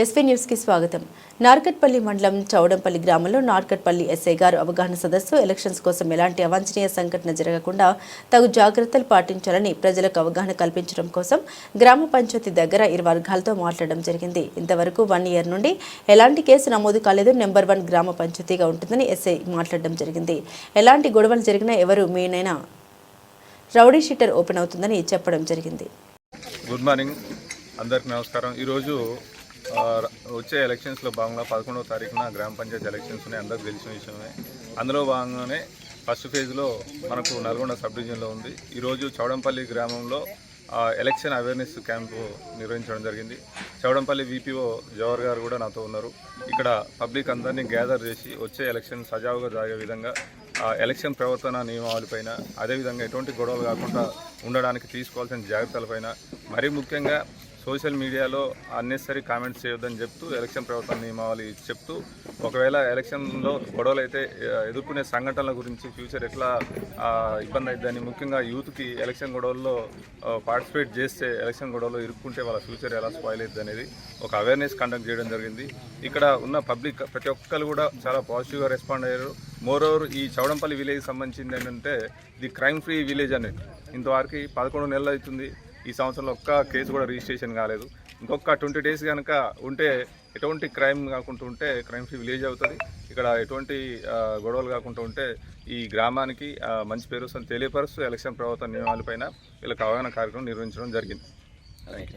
SP న్యూస్కి స్వాగతం. నార్కట్పల్లి మండలం చౌడంపల్లి గ్రామంలో నార్కట్పల్లి ఎస్ఐ గారు అవగాహన సదస్సు ఎలక్షన్స్ కోసం ఎలాంటి అవాంఛనీయ సంఘటన జరగకుండా తగు జాగ్రత్తలు పాటించాలని ప్రజలకు అవగాహన కల్పించడం కోసం గ్రామ పంచాయతీ దగ్గర ఇరు వర్గాలతో మాట్లాడడం జరిగింది. ఇంతవరకు వన్ ఇయర్ నుండి ఎలాంటి కేసు నమోదు కాలేదు. నెంబర్ వన్ గ్రామ పంచాయతీగా ఉంటుందని ఎస్ఐ మాట్లాడడం జరిగింది. ఎలాంటి గొడవలు జరిగినా ఎవరు మీనైనా రౌడీ షీటర్ ఓపెన్ అవుతుందని చెప్పడం జరిగింది. Good morning. అందరికి నమస్కారం. ఈరోజు వచ్చే ఎలక్షన్స్లో భాగంగా పదకొండవ తారీఖున గ్రామ పంచాయతీ ఎలక్షన్స్ ఉన్నాయి అందరికి తెలిసిన విషయమే అందులో భాగంగానే ఫస్ట్ ఫేజ్లో మనకు నల్గొండ సబ్ డివిజన్లో ఉంది. ఈరోజు చౌడంపల్లి గ్రామంలో ఎలక్షన్ అవేర్నెస్ క్యాంపు నిర్వహించడం జరిగింది. చౌడంపల్లి విపిఓ జవహర్ గారు కూడా నాతో ఉన్నారు. ఇక్కడ పబ్లిక్ అందరినీ గ్యాదర్ చేసి వచ్చే ఎలక్షన్ సజావుగా జరిగే విధంగా ఎలక్షన్ ప్రవర్తన నియమావళిపైన అదేవిధంగా ఎటువంటి గొడవలు కాకుండా ఉండడానికి తీసుకోవాల్సిన జాగ్రత్తలపైన మరీ ముఖ్యంగా సోషల్ మీడియాలో అన్నెసరీ కామెంట్స్ చేయొద్దని చెప్తూ ఎలక్షన్ ప్రవర్తన నియమావళి చెప్తూ ఒకవేళ ఎలక్షన్లో గొడవలు అయితే ఎదుర్కొనే సంఘటనల గురించి ఫ్యూచర్ ఎట్లా ఇబ్బంది అవుతుందని ముఖ్యంగా యూత్కి ఎలక్షన్ గొడవల్లో పార్టిసిపేట్ చేస్తే ఎలక్షన్ గొడవలో ఇరుక్కుంటే వాళ్ళ ఫ్యూచర్ ఎలా స్పాయిల్ అవుతుంది అనేది ఒక అవేర్నెస్ కండక్ట్ చేయడం జరిగింది. ఇక్కడ ఉన్న పబ్లిక్ ప్రతి ఒక్కరు కూడా చాలా పాజిటివ్గా రెస్పాండ్ అయ్యారు. మోర్ ఓవర్ ఈ చౌడంపల్లి విలేజ్ సంబంధించింది ఏంటంటే ఇది క్రైమ్ ఫ్రీ విలేజ్ అనేది. ఇంతవరకు పదకొండు నెలలు అవుతుంది. ఈ సంవత్సరంలో ఒక్క కేసు కూడా రిజిస్ట్రేషన్ కాలేదు. ఇంకొక ట్వంటీ డేస్ కనుక ఉంటే ఎటువంటి క్రైమ్ కాకుండా ఉంటే క్రైమ్ ఫ్రీ విలేజ్ అవుతుంది. ఇక్కడ ఎటువంటి గొడవలు కాకుండా ఉంటే ఈ గ్రామానికి మంచి పేరు వస్తుంది. తెలియపరుస్తూ ఎలక్షన్ ప్రభుత్వ నియమాలపైన వీళ్ళకి అవగాహన కార్యక్రమం నిర్వహించడం జరిగింది.